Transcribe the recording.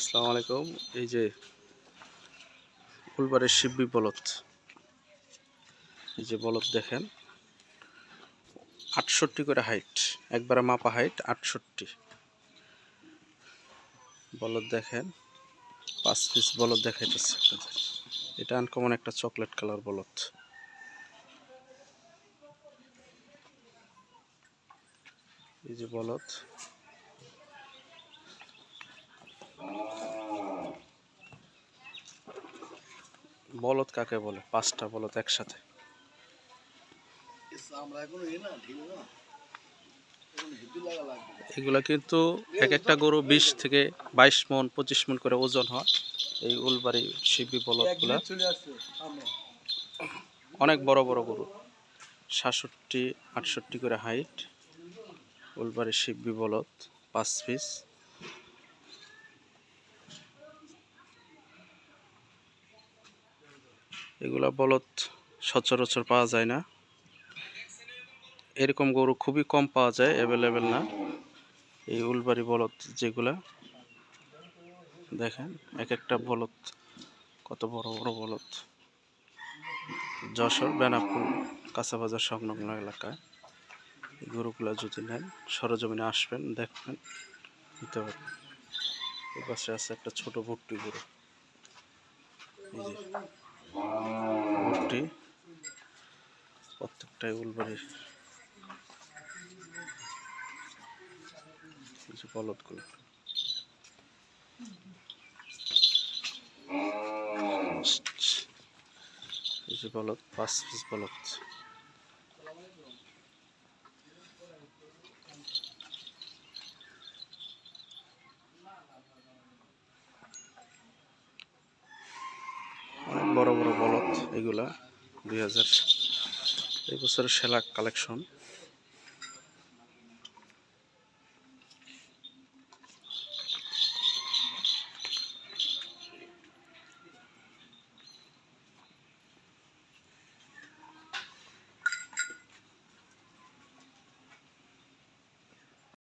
আসসালামু আলাইকুম। এই যে ফুলবাড়ির শিববি বলদ। এই যে বলদ দেখেন, আটষট্টি করে হাইট একবারে মাপা হাইট আটষট্টি। বলদ দেখেন, পাঁচ পিস বলদ দেখাইতেছে আপনাদের। এটা আনকমন একটা চকলেট কালার বলদ। এই যে বলদ বলদ কাকে বলে? পাঁচটা বলদ একসাথে। এগুলা কিন্তু এক একটা গরু বিশ থেকে বাইশ মন পঁচিশ মন করে ওজন হয়। এই উলবাড়ি শিবি বলদগুলা। অনেক বড় বড় গরু। সাতষট্টি আটষট্টি করে হাইট। উলবাড়ি শিববি বলদ পাঁচ পিস। এগুলা বলদ সচরাচর পাওয়া যায় না। এরকম গরু খুবই কম পাওয়া যায় অ্যাভেলেবেল না। এই উলবাড়ি বলদ যেগুলা, দেখেন এক একটা বলদ, কত বড় বড় বলদ। যশোর, বেনাপুর, কাঁচাবাজার সংলগ্ন এলাকায় এই গরুগুলো যদি নেন, সরজমিনে আসবেন, দেখবেন, নিতে পারবেন। এই পাশে আছে একটা ছোট ভুট্টি গরু। এই যে ভুট্টি প্রত্যেকটাই উলবাড়ির কিছু যে কিছু এই পাঁচ পিস বলদ অনেক বড় বড় বলদ এগুলা দুই হাজার এই বছরের সেলাক কালেকশন